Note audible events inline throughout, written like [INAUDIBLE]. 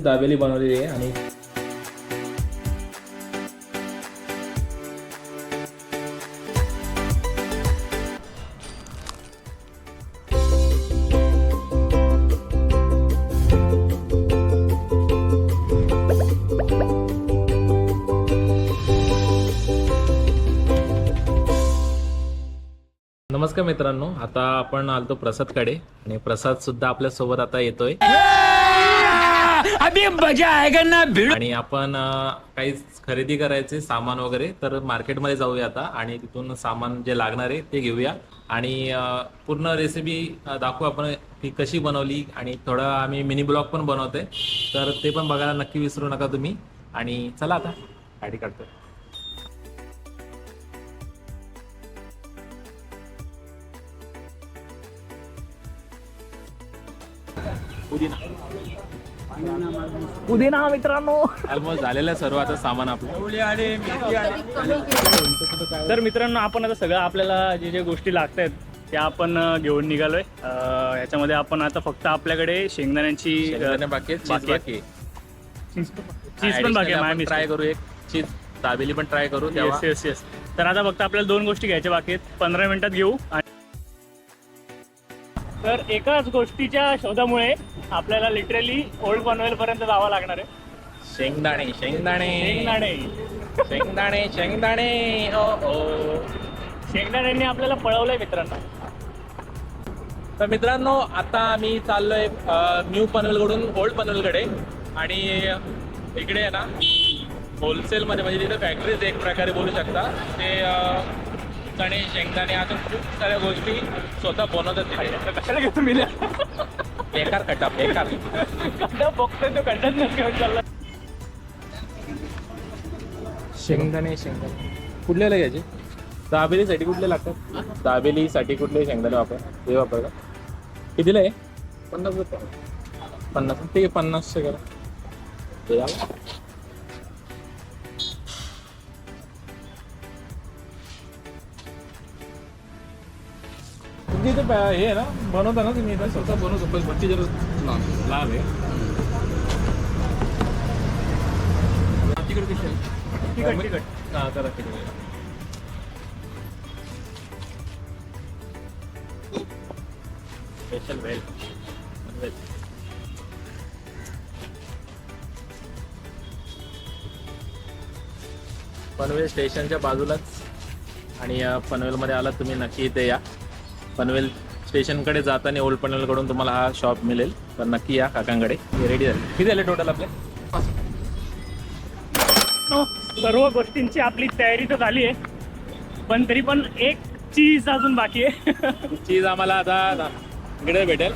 दाबेली बनवलेली आहे आणि नमस्कार मित्रांनो आता आपण आलतो प्रसादकडे आणि प्रसाद सुद्धा आपल्यासोबत आता येतोय. अभी मजा आएगा ना भिड़ आणि आपण काही खरेदी करायचे सामान वगैरे तर मार्केटमध्ये जाऊया आता आणि तिथून सामान जे लागणार आहे ते घेऊया. आणि पूर्ण रेसिपी दाखवू आपण ती कशी बनवली आणि थोडं आम्ही मिनी ब्लॉग पण बनवतोय तर ते पण बघायला नक्की विसरू नका तुम्ही. आणि चला आता गाडी काढतोय. पुदिना. पुदिना मित्रांनो. ऑलमोस्ट झालेलं आहे सर्व आता सामान आपलं तर मित्रांनो आपण आता सगळं आपल्याला जे जे गोष्टी लागत आहेत त्या आपण घेऊन निघालोय. याच्यामध्ये आपण आता फक्त आपल्याकडे शेंगदाण्यांची शेंगदाणे बाकी बाकी आहे. चीज पण बाकी आहे ट्राय करू एक चीज दाबेली पण ट्राय करू येस येस येस तर आता फक्त आपल्याला दोन गोष्टी घ्यायच्या बाकी आहेत. पंधरा मिनिटात घेऊ आणि तर एकाच गोष्टीच्या शोधामुळे आपल्याला लिटरली ओल्ड पनवेल पर्यंत जावं लागणार आहे. शेंगदाणे शेंगदाणे. शेंगदाणे. शेंगदाणे शेंगदाणे. ओ ओ. शेंगदाण्यांनी आपल्याला पळवलंय मित्रांनो. तर मित्रांनो आता आम्ही चाललोय न्यू पनवेलकडून ओल्ड पनवेलकडे. आणि इकडे आहे ना होलसेलमध्ये म्हणजे तिथे फॅक्टरीज एक प्रकारे बोलू शकता. ते अं, चणे शेंगदाणे अशा खूप साऱ्या गोष्टी स्वतः बनवतात तिथे. कशाला घेतो मी बेकार खड्डा बेकार. बघतोय तो कंटेनर घेऊन चालला. शेंगदाणे शेंगदाणे. कुठल्याला घ्यायचे दाबेलीसाठी कुठले लागतात? दाबेलीसाठी कुठले शेंगदाणे वापर हे वापर का कितीला आहे? पन्नास रुपये. पन्नास ठीक आहे पन्नासशे करा. झालं. पा- हे आहे ना बनवता ना तुम्ही स्वतः बनवतो पण भट्टी जरा लाल आहे. तिकडे कशी आहे तिकट तिकट हा स्पेशल वेल पनवेल स्टेशनच्या बाजूलाच आणि पनवेलमध्ये आलात तुम्ही नक्की इथे या. पनवेल स्टेशनकडे जाताना ओल्ड पनवेलकडून तुम्हाला हा शॉप मिळेल. तर नक्की या काकांकडे. रेडी झाले. किती झाले टोटल आपले? हो, सर्व गोष्टींची आपली तयारी तर झाली आहे. पण तरी पण एक चीज अजून बाकी आहे. [LAUGHS] चीज आम्हाला आता इकडे भेटेल.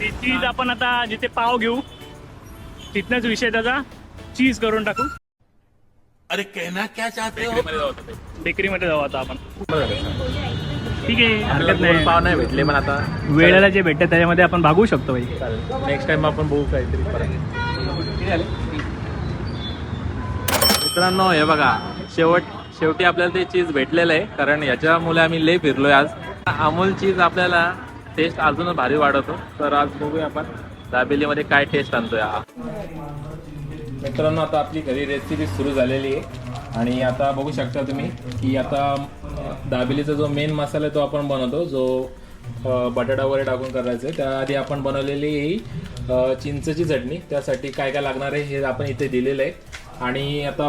ती चीज आपण आता जिथे पाव घेऊ तिथनच विषय त्याचा. चीज करून टाकू. अरे कहना क्या चाहते हो? बेकरीमध्ये जाऊ आता आपण. ठीक आहे हरकत नाही. पाव नाही भेटले पण आता. वेळेला जे भेटतं त्याच्यामध्ये आपण भागू शकतो भाई चालेल. नेक्स्ट टाइम आपण बघू काहीतरी मित्रांनो हे बघा शेवट शेवटी आपल्याला ते चीज भेटलेलं आहे कारण याच्यामुळे आम्ही लय फिरलोय आज. अमूल चीज आपल्याला टेस्ट अजूनच भारी वाढवतो. तर आज बघूया आपण दाबेलीमध्ये काय टेस्ट आणतोय मित्रांनो आता आपली घरी रेसिपी सुरू झालेली आहे. आणि आता बघू शकता तुम्ही की आता दाबेलीचा जो मेन मसाला आहे तो आपण बनवतो जो बटाटा वगैरे टाकून करायचं आहे. त्याआधी आपण बनवलेली ही चिंचची चटणी. त्यासाठी काय काय लागणार आहे हे आपण इथे दिलेलं आहे. आणि आता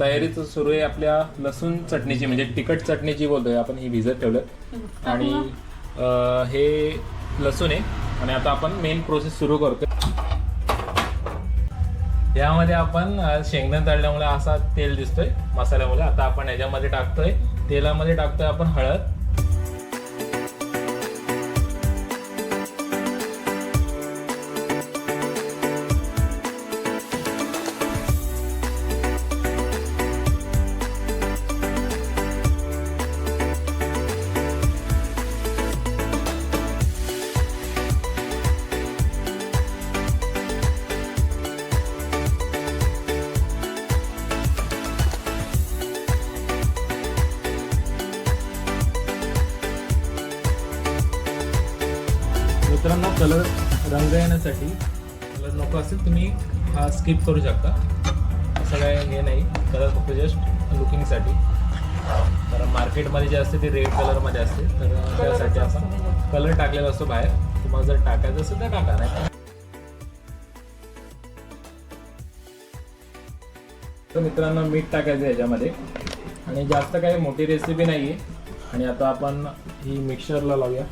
तयारीच सुरू आहे आपल्या लसूण चटणीची म्हणजे तिखट चटणीची बोलतोय आपण ही भिजत ठेवलं. आणि हे लसूण आहे. आणि आता आपण मेन प्रोसेस सुरू करतोय. यामध्ये आपण शेंगदाणे तळल्यामुळे असा तेल दिसतोय मसाल्यामुळे. आता आपण याच्यामध्ये टाकतोय तेलामध्ये टाकतोय आपण हळद. रंग येण्यासाठी कलर नको असेल तुम्ही हा स्किप करू शकता. असं काय हे नाही. कलर फक्त जस्ट लुकिंगसाठी तर मार्केटमध्ये जे असते ते रेड कलरमध्ये असते. तर त्यासाठी आपण कलर टाकलेला असतो बाहेर. तुम्हाला जर टाकायचं असेल तर टाका नाही तर मित्रांनो मीठ टाकायचं आहे याच्यामध्ये. आणि जास्त काही मोठी रेसिपी नाही आहे आणि आता आपण ही मिक्सरला लावूया.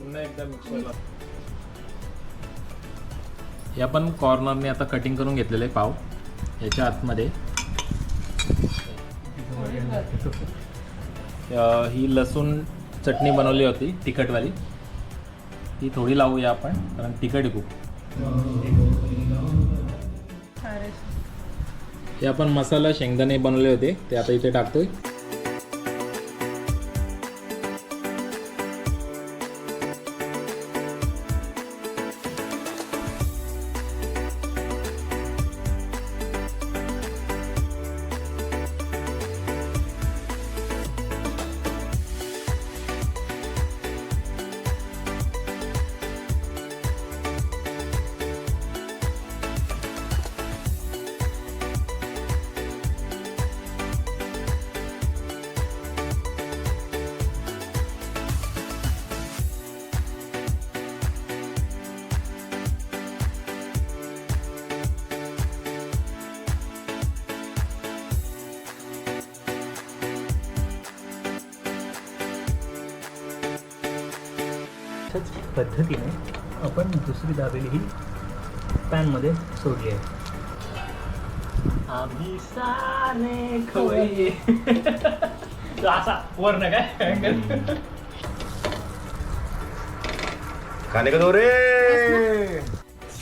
पुन्हा एकदा मिक्सरला हे आपण कॉर्नरने आता कटिंग करून घेतलेलं आहे पाव. याच्या आतमध्ये. ही लसूण चटणी बनवली होती तिखटवाली. ती थोडी लावूया आपण कारण तिखट खूप. हे आपण मसाला शेंगदाणे बनवले होते ते आता इथे टाकतोय. अशाच पद्धतीने आपण दुसरी दाबेली ही पॅनमध्ये सोडली आहे. आम्ही तो असा काय? खाने का दो रे?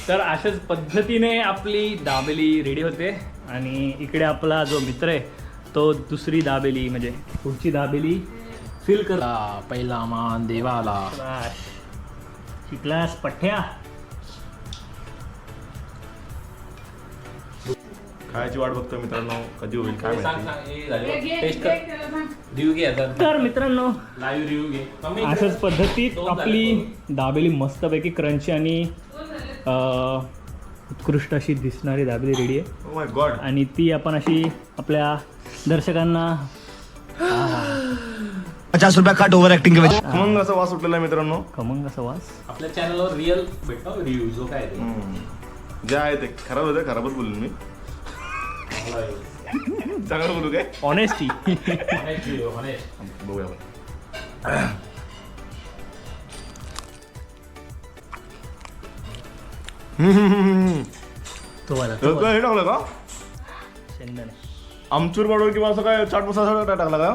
तर अशाच पद्धतीने आपली दाबेली रेडी होते. आणि इकडे आपला जो मित्र आहे तो दुसरी दाबेली म्हणजे पुढची दाबेली फिल कर पहिला मान देवाला. शिकलास पठ्या. खायची वाट बघतो मित्रांनो कधी होईल काय माहिती? टेस्ट कर. रिव्ह्यू घे आता तर मित्रांनो. लाईव्ह रिव्ह्यू घे. कमी अशाच पद्धतीत दोन झाले, आपली दाबेली मस्तपैकी क्रंची आणि अं, उत्कृष्ट अशी दिसणारी दाबेली रेडी आहे. ओ माय गॉड आणि ती आपण अशी आपल्या दर्शकांना [GASPS] पचास रुपया कट ओवर एक्टिंग के वजह मग असा वास उठलेला आहे मित्रांनो. खमंग असा वास? आपल्या चॅनलवर रिअल भेटतो रिव्ह्यू जो काय ते. हम्म. जे आहे ते. खराब होतं खराबच बोलेल मी. चांगलं बोलू काय? Honesty Honest review, honest. बघूया आपण. हम्म. तो वाला हे काय हे टाकलं का? शेंगदाणे. आमचूर पावडर किंवा असं काय चाट मसाला टाकला का?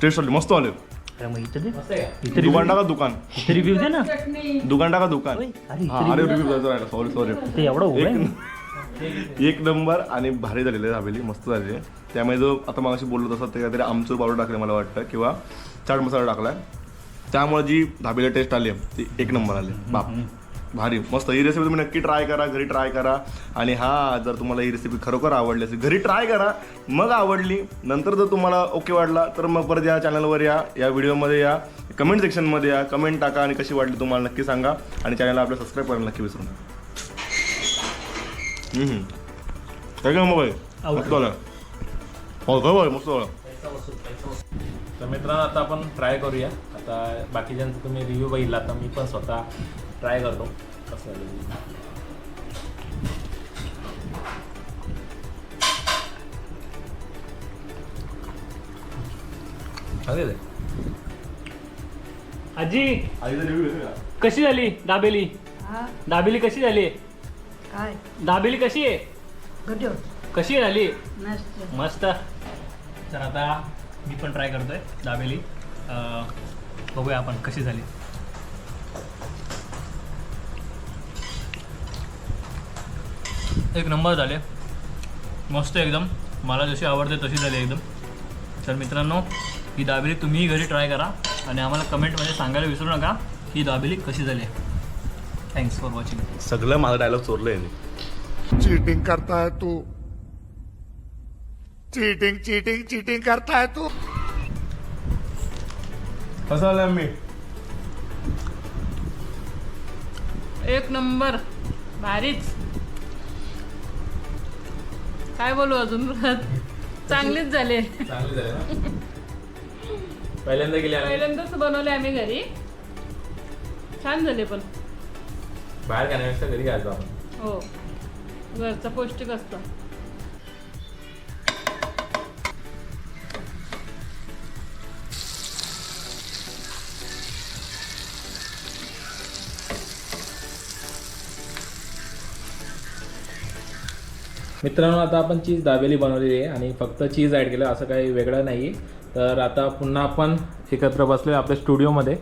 टेस्ट आली मस्त आले. अरे मग इथं दे. मस्त आहे का? इथं दुकान रिव्ह्यू टाका दुकान. इथं रिव्ह्यू दे ना. दुकान टाका दुकान. ओय, अरे हा इथं अरे review रिव्ह्यू करायचं सॉरी सॉरी दे. ते एवढं उभं आहे एक एक नंबर आणि भारी झालेली आहे दाबेली मस्त झालेली आहे. त्यामुळे जो आता मागाशी बोललो तसं ते काहीतरी आमचूर पावडर टाकले मला वाटतं किंवा चाट मसाला टाकलाय. त्यामुळे जी दाबेली टेस्ट आली आहे ती एक नंबर आली बाप. भारी. मस्त ही रेसिपी तुम्ही नक्की ट्राय करा घरी ट्राय करा. आणि हा जर तुम्हाला ही रेसिपी खरोखर आवडली असेल घरी ट्राय करा. मग आवडली नंतर जर तुम्हाला ओके वाटला तर मग परत या चॅनलवर या या व्हिडिओमध्ये या. कमेंट सेक्शनमध्ये या. कमेंट टाका आणि कशी वाटली तुम्हाला नक्की सांगा. आणि चॅनलला आपलं सबस्क्राईब करायला नक्की विसरू नका. झालं हो काय बाई, मस्त तर मित्रांनो आता आपण ट्राय करूया. आता बाकीच्यांचं तुम्ही रिव्ह्यू बघितला तर मी पण स्वतः ट्राय करतो. कसं झालं. आजी आधीचा रिव्ह्यू घेतो का कशी झाली दाबेली? हा. दाबेली कशी झाली? काय? दाबेली कशी आहे? गड्यो कशी झाली? मस्त. मस्त. तर आता मी पण ट्राय करतोय दाबेली. अं, बघूया आपण कशी झाली. एक नंबर झाले. मस्त एकदम. मला जशी आवडते तशी झाली एकदम. तर मित्रांनो ही दाबेली तुम्हीही घरी ट्राय करा आणि आम्हाला कमेंटमध्ये सांगायला विसरू नका ही दाबेली कशी झाली थँक्स फॉर वॉचिंग सगळं माझा डायलॉग चोरलं याने चीटिंग करता है तू. चीटिंग चीटिंग चीटिंग करता है तू. कसं आलं मी? एक नंबर. भारीच. काय बोलू अजून चांगलीच झाले. पहिल्यांदा गेली पहिल्यांदाच बनवले आम्ही घरी. छान झाले पण. बाहेर खाण्यापेक्षा घरी घ्यायचो आपण. हो. घरचं पौष्टिक असतं. मित्रांनो आता आपण चीज दाबेली बनवलेली आहे आणि फक्त चीज ॲड केलं असं काही वेगळं नाही तर आता पुन्हा आपण एकत्र बसलो आहे आपल्या स्टुडिओमध्ये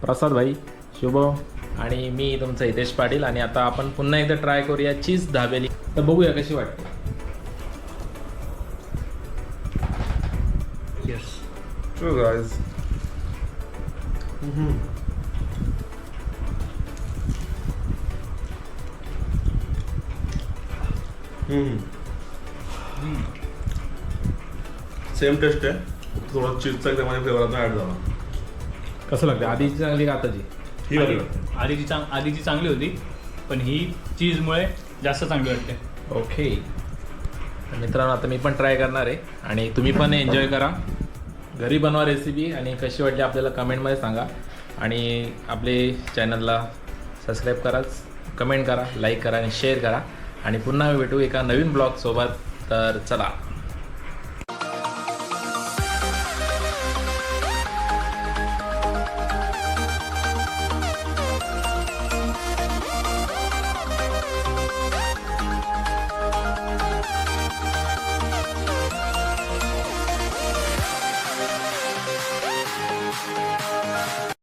प्रसाद भाई शुभम आणि मी तुमचं हितेश पाटील आणि आता आपण पुन्हा एकदा ट्राय करूया चीज दाबेली. तर बघूया कशी वाटते. Yes True guys. Same taste आहे. थोडं चीजचा एकदम माझ्या फ्लेवर ॲड झाला. कसं लागतं आधीची चांगली का आताची? ही आधी- वाटलं. आधीची चांग आधीची चांगली होती पण ही चीजमुळे जास्त चांगली वाटते. ओके. तर मित्रांनो आता मी पण ट्राय करणार आहे आणि तुम्ही पण एन्जॉय करा. घरी बनवा रेसिपी आणि कशी वाटली आपल्याला कमेंटमध्ये सांगा. आणि आपले चॅनलला सबस्क्राईब करा कमेंट करा लाईक करा आणि शेअर करा. आणि पुन्हा भेटू एका नवीन ब्लॉगसोबत तर चला.